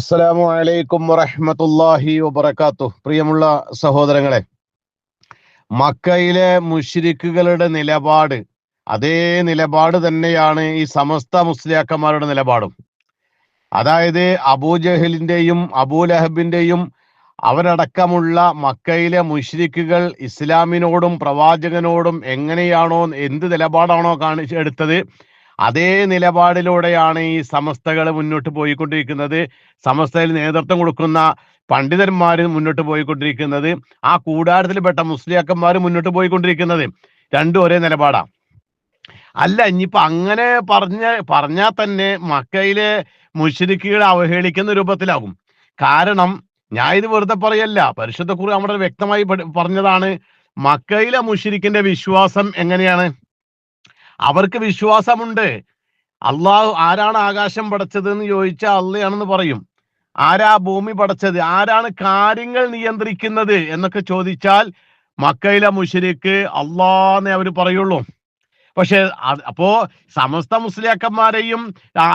അസ്സലാമു അലൈക്കും വറഹ്മത്തുള്ളാഹി വബർക്കാത്തു പ്രിയമുള്ള സഹോദരങ്ങളെ മക്കയിലെ മുഷിരിക്കുകളുടെ നിലപാട് അതേ നിലപാട് തന്നെയാണ് ഈ സമസ്ത മുസ്ലിയാക്കന്മാരുടെ നിലപാടും. അതായത് അബൂജഹലിന്റെയും അബൂലഹബിന്റെയും അവരടക്കമുള്ള മക്കയിലെ മുഷിരിക്കുകൾ ഇസ്ലാമിനോടും പ്രവാചകനോടും എങ്ങനെയാണോ എന്ത് നിലപാടാണോ കാണിച്ച് എടുത്തത് അതേ നിലപാടിലൂടെയാണ് ഈ സമസ്തകൾ മുന്നോട്ട് പോയിക്കൊണ്ടിരിക്കുന്നത്. സമസ്തയിൽ നേതൃത്വം കൊടുക്കുന്ന പണ്ഡിതന്മാർ മുന്നോട്ട് പോയിക്കൊണ്ടിരിക്കുന്നത്. ആ കൂടാരത്തിൽപ്പെട്ട മുസ്ലിയാക്കന്മാർ മുന്നോട്ട് പോയിക്കൊണ്ടിരിക്കുന്നത്. രണ്ടും ഒരേ നിലപാടാ. അല്ല ഇനിയിപ്പോ അങ്ങനെ പറഞ്ഞ പറഞ്ഞാൽ തന്നെ മക്കയിലെ മുഷരിക്കുകളെ അവഹേളിക്കുന്ന രൂപത്തിലാകും. കാരണം ഞാൻ ഇത് വെറുതെ പറയല്ല. പരിശുദ്ധ കുറി നമ്മുടെ വ്യക്തമായി പറഞ്ഞതാണ് മക്കയിലെ മുഷിരിക്കിന്റെ വിശ്വാസം എങ്ങനെയാണ്? അവർക്ക് വിശ്വാസമുണ്ട്. അള്ളാഹു ആരാണ് ആകാശം പടച്ചത് എന്ന് ചോദിച്ചാൽ അള്ളയാണെന്ന് പറയും. ആരാ ഭൂമി പടച്ചത്? ആരാണ് കാര്യങ്ങൾ നിയന്ത്രിക്കുന്നത് എന്നൊക്കെ ചോദിച്ചാൽ മക്കയിലെ മുഷരിക്ക് അള്ളാന്നേ അവർ പറയുള്ളൂ. പക്ഷെ അപ്പോ സമസ്ത മുസ്ലിയാക്കന്മാരെയും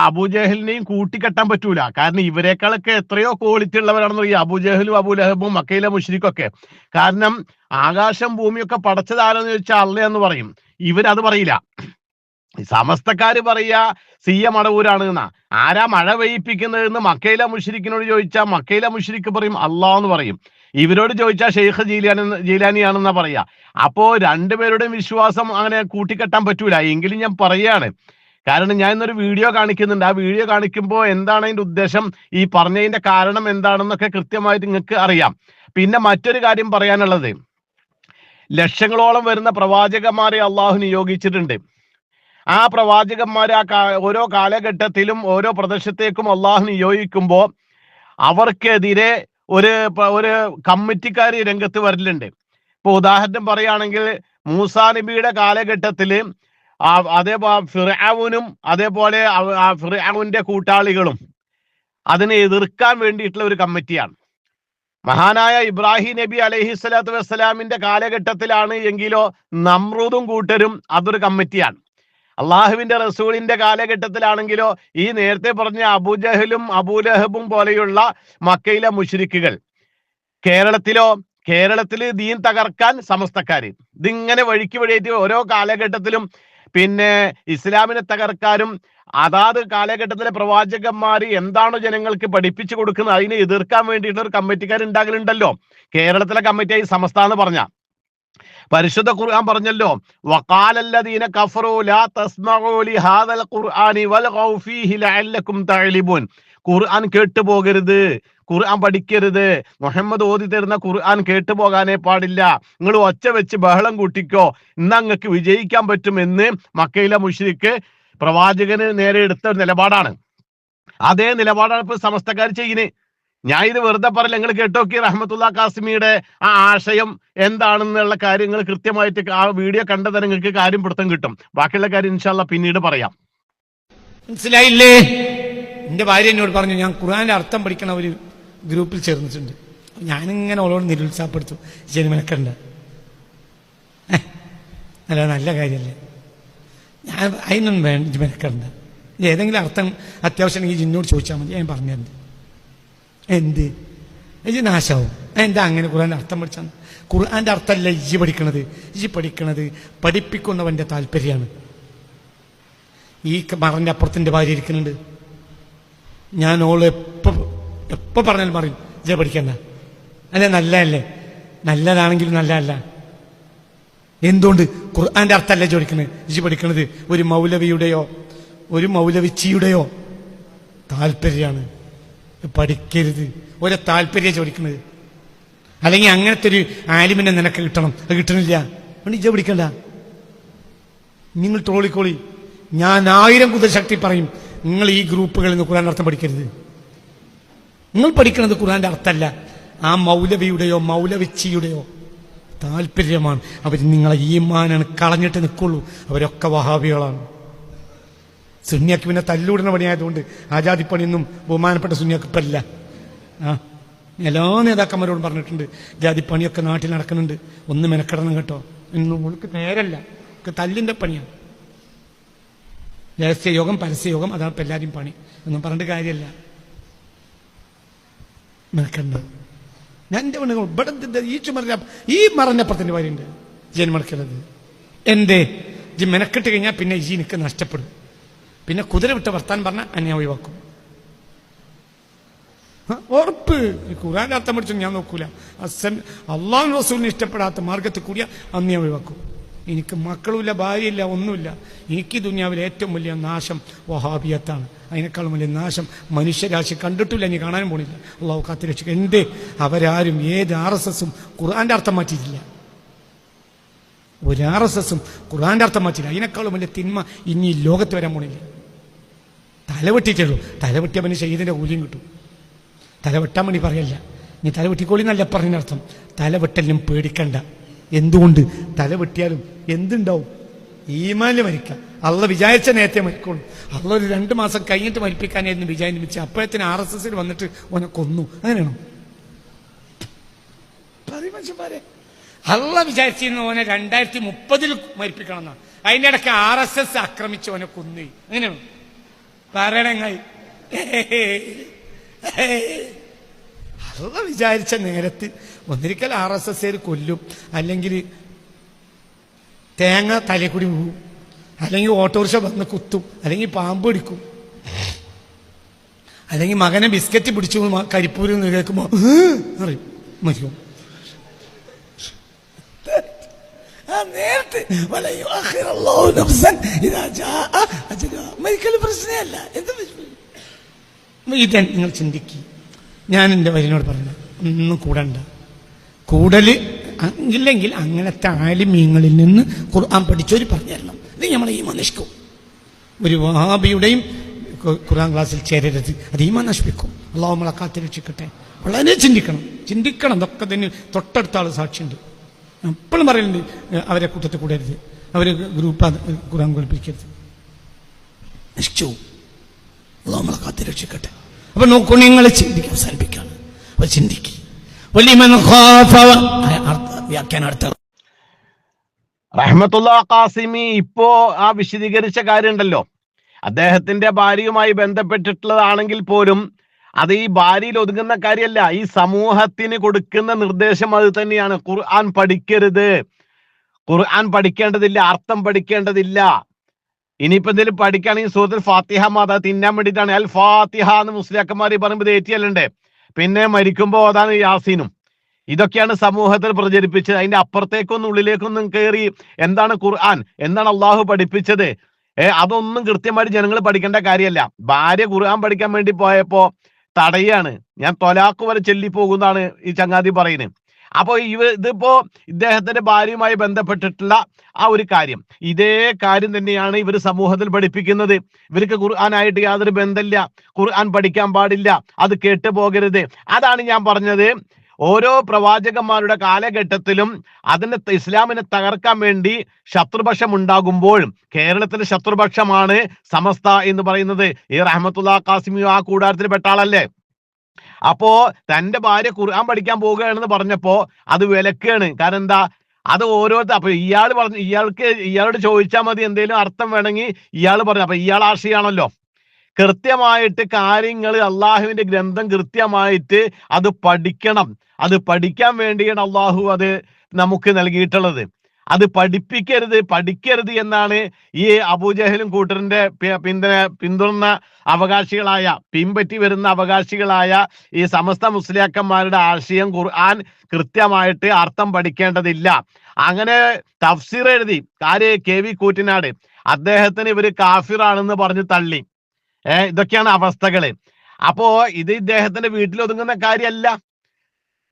അബുജഹലിനെയും കൂട്ടിക്കെട്ടാൻ പറ്റൂല. കാരണം ഇവരെക്കാളൊക്കെ എത്രയോ ക്വാളിറ്റി ഉള്ളവരാണെന്ന് ഈ അബൂജഹലും അബൂലഹബും മക്കയിലെ മുഷരിക്കൊക്കെ കാരണം ആകാശം ഭൂമിയൊക്കെ പടച്ചതാരെന്ന് ചോദിച്ചാൽ അള്ളയെന്ന് പറയും. ഇവരത് പറയില്ല. സമസ്തക്കാര് പറയുക സി എ മടവൂരാണ് എന്നാ ആരാ മഴ പെയ്യിപ്പിക്കുന്നതെന്ന് മക്കയിലെ മുഷരിക്കിനോട് ചോദിച്ചാൽ മക്കയിലെ മുഷരിക്ക് പറയും അള്ളാഹ് എന്ന് പറയും. ഇവരോട് ചോദിച്ചാൽ ഷെയ്ഖ് ജീലാനി ജീലാനിയാണെന്നാ പറയാ. അപ്പോ രണ്ടുപേരുടെയും വിശ്വാസം അങ്ങനെ കൂട്ടിക്കെട്ടാൻ പറ്റൂല. എങ്കിലും ഞാൻ പറയാണ്. കാരണം ഞാൻ ഇന്നൊരു വീഡിയോ കാണിക്കുന്നുണ്ട്. ആ വീഡിയോ കാണിക്കുമ്പോൾ എന്താണ് അതിന്റെ ഉദ്ദേശം? ഈ പറഞ്ഞതിന്റെ കാരണം എന്താണെന്നൊക്കെ കൃത്യമായിട്ട് നിങ്ങൾക്ക് അറിയാം. പിന്നെ മറ്റൊരു കാര്യം പറയാനുള്ളത്. ലക്ഷങ്ങളോളം വരുന്ന പ്രവാചകന്മാരെ അള്ളാഹു നിയോഗിച്ചിട്ടുണ്ട്. ആ പ്രവാചകന്മാർ ആ ഓരോ കാലഘട്ടത്തിലും ഓരോ പ്രദേശത്തേക്കും അള്ളാഹു നിയോഗിക്കുമ്പോൾ അവർക്കെതിരെ ഒരു ഒരു കമ്മിറ്റിക്കാർ രംഗത്ത് വരലുണ്ട്. ഇപ്പൊ ഉദാഹരണം പറയുകയാണെങ്കിൽ മൂസാ നബിയുടെ കാലഘട്ടത്തിൽ അതേപോലെ ഫിറാവുനും അതേപോലെ ഫിറാവുന്റെ കൂട്ടാളികളും അതിനെ എതിർക്കാൻ വേണ്ടിയിട്ടുള്ള ഒരു കമ്മിറ്റിയാണ്. മഹാനായ ഇബ്രാഹിം നബി അലഹി സ്വലാത്തു വസ്സലാമിന്റെ കാലഘട്ടത്തിലാണ് എങ്കിലോ നമ്രൂദും കൂട്ടരും അതൊരു കമ്മിറ്റിയാണ്. അള്ളാഹുവിന്റെ റസൂലിന്റെ കാലഘട്ടത്തിലാണെങ്കിലോ ഈ നേരത്തെ പറഞ്ഞ അബുജഹലും അബൂലഹബും പോലെയുള്ള മക്കയിലെ മുഷരിക്കുകൾ. കേരളത്തിലോ കേരളത്തിൽ ദീൻ തകർക്കാൻ സമസ്തക്കാർ ഇതിങ്ങനെ വഴിക്ക് വഴിയേറ്റ് ഓരോ കാലഘട്ടത്തിലും പിന്നെ ഇസ്ലാമിനെ തകർക്കാനും അതാത് കാലഘട്ടത്തിലെ പ്രവാചകന്മാര് എന്താണ് ജനങ്ങൾക്ക് പഠിപ്പിച്ചു കൊടുക്കുന്നത് അതിനെ എതിർക്കാൻ വേണ്ടിയിട്ട് ഒരു കമ്മിറ്റിക്കാർ ഉണ്ടാകലുണ്ടല്ലോ. കേരളത്തിലെ സമസ്ത എന്ന് പറഞ്ഞ. പരിശുദ്ധ ഖുർആൻ പറഞ്ഞല്ലോ വഖാലല്ലദീന കഫറൂ ലാ തസ്മഊ ലിഹാദൽ ഖുർആനി വൽഗൗ ഫീഹി ലഅല്ലകും തഅലിബൂൻ. ഖുർആൻ കേട്ടു പോകരുത് ഖുർആൻ പഠിക്കരുത്. മുഹമ്മദ് ഓതി തരുന്ന ഖുർആൻ കേട്ടു പോകാനേ പാടില്ല. നിങ്ങൾ ഒച്ച വെച്ച് ബഹളം കൂട്ടിക്കോ ഇന്ന് അങ്ങക്ക് വിജയിക്കാൻ പറ്റുമെന്ന് മക്കയിലെ മുഷ്രിക്ക് പ്രവാചകന് നേരെ എടുത്ത നിലപാടാണ്. അതേ നിലപാടാണ് ഇപ്പൊ സമസ്തക്കാർ ചെയ്യുന്നത്. ഞാൻ ഇത് വെറുതെ പറയില്ല. നിങ്ങൾ കേട്ടോക്കി റഹ്മത്തുള്ള കാസിമിയുടെ ആ ആശയം എന്താണെന്നുള്ള കാര്യങ്ങൾ കൃത്യമായിട്ട് ആ വീഡിയോ കണ്ടത് നിങ്ങൾക്ക് കാര്യം പിടുത്തം കിട്ടും. ബാക്കിയുള്ള കാര്യം ഇൻഷാല്ല പിന്നീട് പറയാം. മനസ്സിലായില്ലേ? എന്റെ ഭാര്യ എന്നോട് പറഞ്ഞു ഞാൻ ഖുർആന്റെ അർത്ഥം പഠിക്കണ ഒരു ഗ്രൂപ്പിൽ ചേർന്നിട്ടുണ്ട്. ഞാനിങ്ങനെ ഓളോട് നിരുത്സാഹപ്പെടുത്തും. ശരി മെനക്കണ്ട ഏ, അല്ല നല്ല കാര്യമല്ലേ? ഞാൻ അതിനൊന്നും വേണ്ട മെനക്കണ്ട ഏതെങ്കിലും അർത്ഥം അത്യാവശ്യം ഈ ജിന്നോട് ചോദിച്ചാൽ മതി. ഞാൻ പറഞ്ഞുതരുന്നുണ്ട് എന്ത്? ഇജ്ജ് നാശാവും. എന്താ അങ്ങനെ ഖുർആന്റെ അർത്ഥം പഠിച്ചാൽ ഖുർആന്റെ അർത്ഥമല്ല ഇജ്ജ് പഠിക്കണത്. ഇജ്ജ് പഠിക്കണത് പഠിപ്പിക്കുന്നവന്റെ താല്പര്യമാണ്. ഈ മറന്റെ അപ്പുറത്തിന്റെ ഭാര്യ ഇരിക്കുന്നുണ്ട്. ഞാൻ ഓൾ എപ്പോ എപ്പോ പറഞ്ഞാലും പറയും ഇജ പഠിക്കണ്ട. അല്ലെ നല്ലതല്ലേ? നല്ലതാണെങ്കിലും നല്ലതല്ല. എന്തുകൊണ്ട്? ഖുർആന്റെ അർത്ഥമല്ല ചോദിക്കുന്നത് ഇജ് പഠിക്കണത് ഒരു മൗലവിയുടെയോ ഒരു മൗലവിച്ചിയുടെയോ താല്പര്യമാണ്. പഠിക്കരുത്. ഒരു താല്പര്യം ചോദിക്കുന്നത്. അല്ലെങ്കിൽ അങ്ങനത്തെ ഒരു ആലിമിനെ നിനക്ക് കിട്ടണം. അത് കിട്ടണില്ല. അതുകൊണ്ട് ഇജ പിടിക്കണ്ട. നിങ്ങൾ ട്രോളിക്കോളി ഞാൻ ആയിരം കുതിര ശക്തി പറയും. നിങ്ങൾ ഈ ഗ്രൂപ്പുകളിൽ നിന്ന് ഖുറാൻ അർത്ഥം പഠിക്കരുത്. നിങ്ങൾ പഠിക്കുന്നത് ഖുറാന്റെ അർത്ഥമല്ല. ആ മൗലവിയുടെയോ മൗലവിച്ചിയുടെയോ താല്പര്യമാണ്. അവർ നിങ്ങളെ ഈമാനാണ് കളഞ്ഞിട്ട് നിൽക്കുള്ളൂ. അവരൊക്കെ വഹാബികളാണ്. സുന്യാക്ക് പിന്നെ തല്ലൂടുന്ന പണിയായതുകൊണ്ട് ആജാതിപ്പണിയൊന്നും ബഹുമാനപ്പെട്ട സുന്യാക്ക് ഇപ്പം ഇല്ല ആ എല്ലാ നേതാക്കന്മാരോടും പറഞ്ഞിട്ടുണ്ട് ജാതിപ്പണിയൊക്കെ നാട്ടിൽ നടക്കുന്നുണ്ട് ഒന്ന് മെനക്കെടണം കേട്ടോ. ഇന്നും ഉൾക്ക് നേരല്ല. ഒക്കെ തല്ലിന്റെ പണിയാണ്. രഹസ്യയോഗം പരസ്യയോഗം അതാണ് ഇപ്പം എല്ലാവരും പണി. ഒന്നും പറഞ്ഞിട്ട് കാര്യമല്ല മെനക്കണ്ട ഞാൻ എന്റെ പെണ്ണുങ്ങൾ ഇവിടെ ഈ ചുമറിന്റെ ഈ മറഞ്ഞപ്പുറത്തിന്റെ ഭാര്യയുണ്ട് ജന്മടക്കരുത് ജി മെനക്കെട്ട് കഴിഞ്ഞാൽ പിന്നെ ഈ എനിക്ക് നഷ്ടപ്പെടും. പിന്നെ കുതിര വിട്ട വർത്താൻ പറഞ്ഞാൽ എന്നെ ഒഴിവാക്കും. ഉറപ്പ്. ഖുറാൻ അർത്ഥം പഠിച്ചു ഞാൻ നോക്കൂല. അസൻ അള്ളാഹു റസൂലിന് ഇഷ്ടപ്പെടാത്ത മാർഗത്തിൽ കൂടിയ അന്ന് ഒഴിവാക്കും. എനിക്ക് മക്കളുമില്ല ഭാര്യയില്ല ഒന്നുമില്ല. എനിക്ക് ദുനിയാവിലെ ഏറ്റവും വലിയ നാശം വഹാബിയത്താണ്. അതിനേക്കാളും വലിയ നാശം മനുഷ്യരാശി കണ്ടിട്ടില്ല ഇനി കാണാനും പോണില്ല. അള്ളാഹു കാത്തിരക്ഷിക്കും എന്തേ? അവരാരും ഏത് ആർ എസ് എസും ഖുർആന്റെ അർത്ഥം മാറ്റിയിട്ടില്ല. ഒരു ആർ എസ് എസും ഖുർആന്റെ അർത്ഥം മാറ്റിയില്ല അതിനേക്കാളും വലിയ തിന്മ ഇനി ലോകത്ത് വരാൻ പോണില്ല. തലവെട്ടിയിട്ടുള്ളൂ തലവെട്ടിയവന് ഷെയ്ദിന്റെ കൂലിയും കിട്ടും. തലവെട്ടാൻ വേണ്ടി പറയല്ല. നീ തലവെട്ടിക്കോളി എന്നല്ല പറഞ്ഞതിനർത്ഥം. തലവെട്ടലിനും പേടിക്കണ്ട. എന്തുകൊണ്ട്? തലവെട്ടിയാലും എന്തുണ്ടാവും? ഈമാനിൽ മരിക്കാം. അള്ള വിചാരിച്ച നേരത്തെ മരിക്കുള്ളൂ അള്ള ഒരു രണ്ട് മാസം കഴിഞ്ഞിട്ട് മരിപ്പിക്കാനായിരുന്നു വിചാരിച്ചു അപ്പോഴത്തിന് ആർ എസ് എസിൽ വന്നിട്ട് ഓനെ കൊന്നു. അങ്ങനെയാണോ? പറയ് അള്ള വിചാരിച്ചിരുന്ന ഓനെ രണ്ടായിരത്തി മുപ്പതിൽ മരിപ്പിക്കണം എന്നാണ് അതിന്റെ ഇടയ്ക്ക് ആർ എസ് എസ് ആക്രമിച്ച് ഓനെ കൊന്നു. അങ്ങനെയാണോ? പറയണങ്ങായി. അള്ള വിചാരിച്ച നേരത്ത് ഒന്നിരിക്കൽ ആർ എസ് എസ് കൊല്ലും. അല്ലെങ്കിൽ തേങ്ങ തലക്കുടി പോവും അല്ലെങ്കിൽ ഓട്ടോറിക്ഷ വന്ന് കുത്തും. അല്ലെങ്കിൽ പാമ്പ് പിടിക്കും. അല്ലെങ്കിൽ മകനെ ബിസ്ക്കറ്റ് പിടിച്ചു കരിപ്പൂരിൽ നിന്ന് കേൾക്കുമ്പോ അറിയും മരിക്കും. അജലുഹാ. മരിക്കൽ പ്രശ്നമല്ല. എന്ത്? ഇത് നിങ്ങൾ ചിന്തിക്കി. ഞാൻ എന്റെ വരിനോട് പറഞ്ഞു ഒന്നും കൂടണ്ട. കൂടൽ ഇല്ലെങ്കിൽ അങ്ങനത്തെ ആലിമീങ്ങളിൽ നിന്ന് ഖുർആൻ പഠിച്ചവർ പറഞ്ഞു തരണം ഇത് നമ്മളെ ഈ നശിക്കും. ഒരു വഹാബിയുടെയും ഖുർആൻ ക്ലാസ്സിൽ ചേരരുത്. അത് ഈമാൻ നശിപ്പിക്കും. അള്ളാഹു നമ്മളെ കാത്തിരക്ഷിക്കട്ടെ. വളരെ ചിന്തിക്കണം. ചിന്തിക്കണം. ഇതൊക്കെ തന്നെ തൊട്ടടുത്ത സാക്ഷിയുണ്ട്. എപ്പോഴും പറയലുണ്ട് അവരെ കൂട്ടത്തിൽ കൂടരുത്. അവരെ ഗ്രൂപ്പ് ഖുറാൻ കുളിപ്പിക്കരുത് നശിച്ചു അള്ളാഹു രക്ഷിക്കട്ടെ. കാത്തിരക്ഷിക്കട്ടെ അപ്പൊ നോക്കൂ നിങ്ങൾ ചിന്തിക്കുക അവസാനിപ്പിക്കാണ് അപ്പൊ ചിന്തിക്കുക വലിയ വ്യാഖ്യാനം റഹ്മത്തുള്ള ഖാസിമി ഇപ്പോ ആ വിശദീകരിച്ച കാര്യമുണ്ടല്ലോ. അദ്ദേഹത്തിന്റെ ഭാര്യയുമായി ബന്ധപ്പെട്ടിട്ടുള്ളതാണെങ്കിൽ പോലും അത് ഈ ഭാര്യയിൽ ഒതുങ്ങുന്ന കാര്യമല്ല. ഈ സമൂഹത്തിന് കൊടുക്കുന്ന നിർദ്ദേശം അത് തന്നെയാണ്. ഖുർആൻ പഠിക്കരുത്. ഖുർആൻ പഠിക്കേണ്ടതില്ല അർത്ഥം പഠിക്കേണ്ടതില്ല. ഇനിയിപ്പോ എന്തെങ്കിലും പഠിക്കുകയാണെങ്കിൽ സൂറത്തിൽ ഫാത്തിഹ മാത തിന്നാൻ വേണ്ടിയിട്ടാണ്. അൽ ഫാത്തിഹ എന്ന് മുസ്ലിയാക്കന്മാർ പറയുമ്പോൾ ഏറ്റിയല്ലുണ്ട്. പിന്നെ മരിക്കുമ്പോൾ അതാണ് യാസീനും. ഇതൊക്കെയാണ് സമൂഹത്തിൽ പ്രചരിപ്പിച്ചത്. അതിന്റെ അപ്പുറത്തേക്കൊന്നും ഉള്ളിലേക്കൊന്നും കയറി എന്താണ് ഖുർആൻ? എന്താണ് അള്ളാഹു പഠിപ്പിച്ചത്? ഏഹ് അതൊന്നും കൃത്യമായിട്ട് ജനങ്ങൾ പഠിക്കേണ്ട കാര്യമല്ല. ഭാര്യ ഖുർആൻ പഠിക്കാൻ വേണ്ടി പോയപ്പോ തടയാണ്. ഞാൻ തൊലാക്ക് വരെ ചെല്ലിപ്പോകുന്നതാണ് ഈ ചങ്ങാതി പറയുന്നത്. അപ്പൊ ഇവ ഇതിപ്പോ ഇദ്ദേഹത്തിന്റെ ഭാര്യയുമായി ബന്ധപ്പെട്ടിട്ടുള്ള ആ ഒരു കാര്യം. ഇതേ കാര്യം തന്നെയാണ് ഇവർ സമൂഹത്തിൽ പഠിപ്പിക്കുന്നത്. ഇവർക്ക് ഖുർആാനായിട്ട് യാതൊരു ബന്ധമില്ല. ഖുർആൻ പഠിക്കാൻ പാടില്ല. അത് കേട്ടു പോകരുത് അതാണ് ഞാൻ പറഞ്ഞത്. ഓരോ പ്രവാചകന്മാരുടെ കാലഘട്ടത്തിലും അതിന് ഇസ്ലാമിനെ തകർക്കാൻ വേണ്ടി ശത്രുപക്ഷം ഉണ്ടാകുമ്പോൾ കേരളത്തിലെ ശത്രുപക്ഷമാണ് സമസ്ത എന്ന് പറയുന്നത്. ഈ റഹ്മത്തുള്ള കാസിമി ആ കൂടാരത്തിൽ പെട്ട ആളല്ലേ അപ്പോ തന്റെ ഭാര്യ ഖുർആൻ പഠിക്കാൻ പോവുകയാണെന്ന് പറഞ്ഞപ്പോ അത് വിലക്കാണ്. കാരണം എന്താ? അത് ഓരോരുത്തർ അപ്പൊ ഇയാൾ പറഞ്ഞു ഇയാൾക്ക് ഇയാളോട് ചോദിച്ചാൽ മതി എന്തെങ്കിലും അർത്ഥം വേണമെങ്കിൽ ഇയാൾ പറഞ്ഞു. അപ്പൊ ഇയാൾ ആശയാണല്ലോ കൃത്യമായിട്ട് കാര്യങ്ങൾ അള്ളാഹുവിന്റെ ഗ്രന്ഥം കൃത്യമായിട്ട് അത് പഠിക്കണം. അത് പഠിക്കാൻ വേണ്ടിയാണ് അള്ളാഹു അത് നമുക്ക് നൽകിയിട്ടുള്ളത്. അത് പഠിപ്പിക്കരുത് പഠിക്കരുത് എന്നാണ് ഈ അബൂജഹലും കൂട്ടറിന്റെ പിന്തുണ പിന്തുടർന്ന അവകാശികളായ പിൻപറ്റി വരുന്ന അവകാശികളായ ഈ സമസ്ത മുസ്ലിയാക്കന്മാരുടെ ആശയം ഖുർആൻ കൃത്യമായിട്ട് അർത്ഥം പഠിക്കേണ്ടതില്ല. അങ്ങനെ തഫ്സീർ എഴുതി കാര്യ കെ വി കൂറ്റിനാട് അദ്ദേഹത്തിന് ഇവർ കാഫിറാണെന്ന് പറഞ്ഞ് തള്ളി. ഏർ ഇതൊക്കെയാണ് അവസ്ഥകൾ. അപ്പോ ഇത് ഇദ്ദേഹത്തിന്റെ വീട്ടിൽ ഒതുങ്ങുന്ന കാര്യമല്ല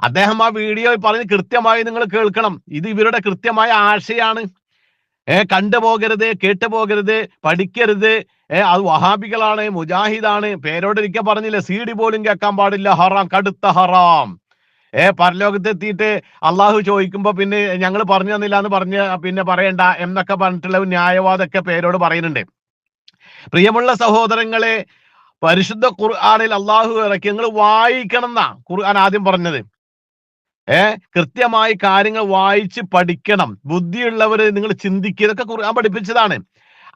അദ്ദേഹം ആ വീഡിയോ പറഞ്ഞ് കൃത്യമായി നിങ്ങൾ കേൾക്കണം. ഇത് ഇവരുടെ കൃത്യമായ ആശയാണ്. ഏ കണ്ടുപോകരുത് കേട്ടുപോകരുത് പഠിക്കരുത്. ഏ അത് വഹാബികളാണ് മുജാഹിദാണ്. പേരോടൊരിക്കൽ പറഞ്ഞില്ല സി ഡി പോലും കേൾക്കാൻ പാടില്ല ഹറാം കടുത്ത ഹറാം. ഏ പരലോകത്തെത്തിയിട്ട് അള്ളാഹു ചോദിക്കുമ്പോ പിന്നെ ഞങ്ങൾ പറഞ്ഞു തന്നില്ല എന്ന് പറഞ്ഞ് പിന്നെ പറയണ്ട എന്നൊക്കെ പറഞ്ഞിട്ടുള്ള ന്യായവാദൊക്കെ പേരോട് പറയുന്നുണ്ട്. പ്രിയമുള്ള സഹോദരങ്ങളെ പരിശുദ്ധ ഖുർആാനിൽ അള്ളാഹു ഇറക്കി നിങ്ങൾ വായിക്കണം എന്നാ ഖുർആൻ ആദ്യം പറഞ്ഞത്. ഏ കൃത്യമായി കാര്യങ്ങൾ വായിച്ച് പഠിക്കണം. ബുദ്ധിയുള്ളവര് നിങ്ങൾ ചിന്തിക്കുക. ഇതൊക്കെ ഖുർആൻ പഠിപ്പിച്ചതാണ്.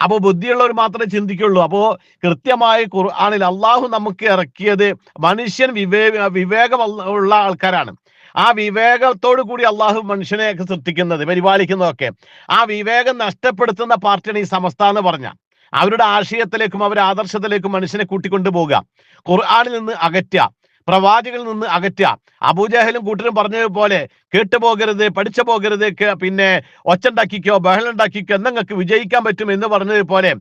അപ്പൊ ബുദ്ധിയുള്ളവർ മാത്രമേ ചിന്തിക്കുള്ളൂ. അപ്പോ കൃത്യമായി ഖുർആാനിൽ അള്ളാഹു നമുക്ക് ഇറക്കിയത് മനുഷ്യൻ വിവേക വിവേകം ഉള്ള ആൾക്കാരാണ്. ആ വിവേകത്തോടു കൂടി അള്ളാഹു മനുഷ്യനെയൊക്കെ സൃഷ്ടിക്കുന്നത് പരിപാലിക്കുന്നതൊക്കെ. ആ വിവേകം നഷ്ടപ്പെടുത്തുന്ന പാർട്ടിയാണ് ഈ സമസ്ത എന്ന് പറഞ്ഞ. അവരുടെ ആശയത്തിലേക്കും അവരുടെ ആദർശത്തിലേക്കും മനുഷ്യനെ കൂട്ടിക്കൊണ്ടു പോകുക ഖുർആാനിൽ നിന്ന് അകറ്റുക. പ്രവാചകളിൽ നിന്ന് അകറ്റുക. അബൂജഹലും കൂട്ടരും പറഞ്ഞതുപോലെ കേട്ടുപോകരുത് പഠിച്ചു പോകരുത് പിന്നെ ഒച്ചുണ്ടാക്കിക്കോ ബഹളം ഉണ്ടാക്കിക്കോ എന്നങ്ങൾക്ക് വിജയിക്കാൻ പറ്റും എന്ന് പറഞ്ഞതുപോലെ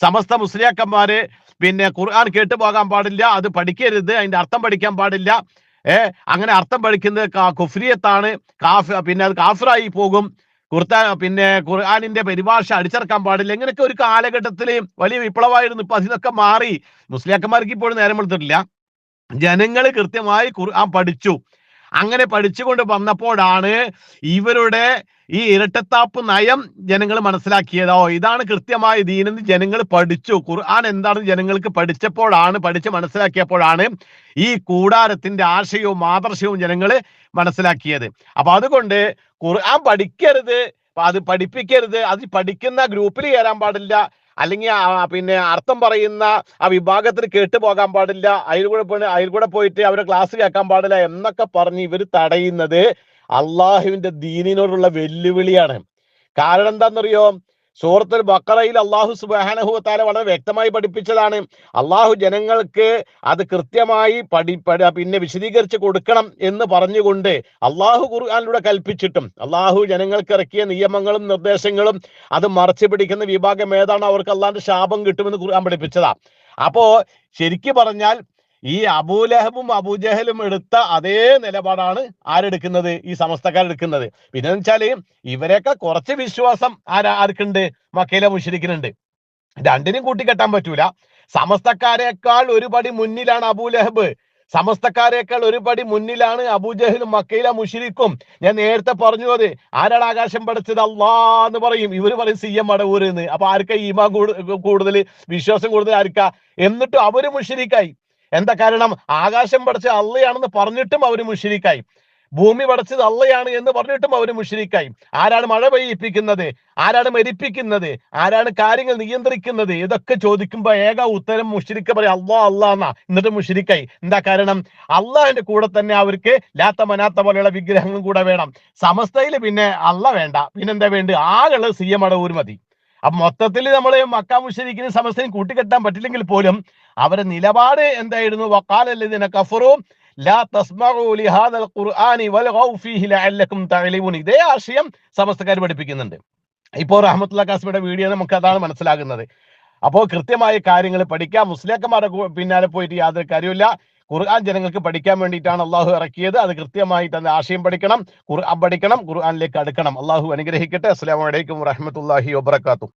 സമസ്ത മുസ്ലിയാക്കന്മാര് പിന്നെ ഖുർആൻ കേട്ടു പോകാൻ പാടില്ല അത് പഠിക്കരുത് അതിന്റെ അർത്ഥം പഠിക്കാൻ പാടില്ല. ഏഹ് അങ്ങനെ അർത്ഥം പഠിക്കുന്നത് കുഫ്രിയത്താണ്. കാഫ് പിന്നെ അത് കാഫിറായി പോകും. ഖുർത്താ പിന്നെ ഖുർആാനിന്റെ പരിഭാഷ അടിച്ചിറക്കാൻ പാടില്ല. ഇങ്ങനെയൊക്കെ ഒരു കാലഘട്ടത്തിൽ വലിയ വിപ്ലവമായിരുന്നു. ഇപ്പൊ അതിനൊക്കെ മാറി. മുസ്ലിയാക്കന്മാർക്ക് ഇപ്പോഴും നേരം എടുത്തിട്ടില്ല ജനങ്ങൾ കൃത്യമായി ഖുർആൻ പഠിച്ചു. അങ്ങനെ പഠിച്ചുകൊണ്ട് വന്നപ്പോഴാണ് ഇവരുടെ ഈ ഇരട്ടത്താപ്പ് നയം ജനങ്ങൾ മനസ്സിലാക്കിയതോ? ഇതാണ് കൃത്യമായ ദീനെന്ന് ജനങ്ങൾ പഠിച്ചു. ഖുർആൻ എന്താണെന്ന് ജനങ്ങൾക്ക് പഠിച്ചപ്പോഴാണ് പഠിച്ച് മനസ്സിലാക്കിയപ്പോഴാണ് ഈ കൂടാരത്തിന്റെ ആശയവും ആദർശവും ജനങ്ങൾ മനസ്സിലാക്കിയത്. അപ്പൊ അതുകൊണ്ട് ഖുർആൻ പഠിക്കരുത് അത് പഠിപ്പിക്കരുത് അത് പഠിക്കുന്ന ഗ്രൂപ്പിൽ കയറാൻ പാടില്ല അല്ലെങ്കിൽ പിന്നെ അർത്ഥം പറയുന്ന ആ വിഭാഗത്തിൽ കേട്ടു പോകാൻ പാടില്ല അതിൽ കൂടെ അതിൽ കൂടെ പോയിട്ട് അവരെ ക്ലാസ് കേൾക്കാൻ പാടില്ല എന്നൊക്കെ പറഞ്ഞ് ഇവർ തടയുന്നത് അള്ളാഹുവിന്റെ ദീനിനോടുള്ള വെല്ലുവിളിയാണ്. കാരണം എന്താണെന്നറിയോ? സൂറത്തുൽ ബക്കറയിൽ അള്ളാഹു സുബാനഹുത്താല വളരെ വ്യക്തമായി പഠിപ്പിച്ചതാണ്. അള്ളാഹു ജനങ്ങൾക്ക് അത് കൃത്യമായി പഠി പിന്നെ വിശദീകരിച്ച് കൊടുക്കണം എന്ന് പറഞ്ഞുകൊണ്ട് അള്ളാഹു ഖുർആാനിലൂടെ കൽപ്പിച്ചിട്ടും അള്ളാഹു ജനങ്ങൾക്ക് ഇറക്കിയ നിയമങ്ങളും നിർദ്ദേശങ്ങളും അത് മറച്ചു പിടിക്കുന്ന വിഭാഗം ഏതാണോ? അവർക്ക് അള്ളാഹിന്റെ ശാപം കിട്ടുമെന്ന് ഖുർആൻ പഠിപ്പിച്ചതാ. അപ്പോ ശരിക്കു പറഞ്ഞാൽ ഈ അബൂലഹബും അബൂജഹലും എടുത്ത അതേ നിലപാടാണ് ആരെടുക്കുന്നത്? ഈ സമസ്തക്കാരെടുക്കുന്നത് പിന്നെ വെച്ചാൽ ഇവരെയൊക്കെ കുറച്ച് വിശ്വാസം ആരാ ആർക്കുണ്ട്? മക്കയിലെ മുഷരിക്കിനുണ്ട് രണ്ടിനും കൂട്ടിക്കെട്ടാൻ പറ്റൂല. സമസ്തക്കാരേക്കാൾ ഒരുപടി മുന്നിലാണ് അബൂലഹബ് സമസ്തക്കാരേക്കാൾ ഒരുപടി മുന്നിലാണ് അബൂജഹലും മക്കയിലെ മുഷിരിക്കും ഞാൻ നേരത്തെ പറഞ്ഞു അത്. ആരാണ് ആകാശം പഠിച്ചത് അള്ളാ എന്ന് പറയും. ഇവർ പറയും സി എം മടവൂര് എന്ന്. അപ്പൊ ആർക്കാ ഈമാ കൂടുതൽ വിശ്വാസം കൂടുതൽ ആർക്കാ? എന്നിട്ടും അവർ മുഷിരിക്കായി എന്താ കാരണം? ആകാശം പഠിച്ച അള്ളയാണെന്ന് പറഞ്ഞിട്ടും അവർ മുഷിരിക്കായി. ഭൂമി പടച്ചത് അള്ളയാണ് എന്ന് പറഞ്ഞിട്ടും അവർ മുഷിരിക്കായി. ആരാണ് മഴ പെയ്യിപ്പിക്കുന്നത്? ആരാണ് മരിപ്പിക്കുന്നത്? ആരാണ് കാര്യങ്ങൾ നിയന്ത്രിക്കുന്നത്? ഇതൊക്കെ ചോദിക്കുമ്പോ ഏക ഉത്തരം മുഷിരിക്ക പറയും അള്ളാ അള്ളാ എന്നാ. എന്നിട്ട് മുഷിരിക്കായി. എന്താ കാരണം? അള്ളാഹിന്റെ കൂടെ തന്നെ അവർക്ക് ലാത്ത മനാത്ത പോലെയുള്ള വിഗ്രഹങ്ങളും കൂടെ വേണം. സമസ്തയിൽ പിന്നെ അള്ള വേണ്ട. പിന്നെന്താ വേണ്ട ആകൾ സി എം അടവൂർ മതി. അപ്പൊ മൊത്തത്തിൽ നമ്മൾ മക്ക മുഷരിക്കിന് സമസ്തയും കൂട്ടിക്കെട്ടാൻ പറ്റില്ലെങ്കിൽ പോലും അവരുടെ നിലപാട് എന്തായിരുന്നു? വക്കാലല്ലതിനെ കഫറും ഇതേ ആശയം സമസ്തക്കാർ പഠിപ്പിക്കുന്നുണ്ട്. ഇപ്പോൾ റഹ്മത്തുള്ള കാസ്മിയുടെ വീഡിയോ നമുക്ക് അതാണ് മനസ്സിലാകുന്നത്. അപ്പോൾ കൃത്യമായ കാര്യങ്ങൾ പഠിക്കാം. മുസ്ലിയാക്കന്മാരെ പിന്നാലെ പോയിട്ട് യാതൊരു കാര്യമില്ല ഖുർആൻ ജനങ്ങൾക്ക് പഠിക്കാൻ വേണ്ടിയിട്ടാണ് അള്ളാഹു ഇറക്കിയത്. അത് കൃത്യമായിട്ട് അത് ആശയം പഠിക്കണം ഖുർആൻ പഠിക്കണം ഖുർആനിലേക്ക് അടുക്കണം. അള്ളാഹു അനുഗ്രഹിക്കട്ടെ. അസ്സലാമു അലൈക്കും വറഹ്മത്തുള്ളാഹി വബറകാതുഹു.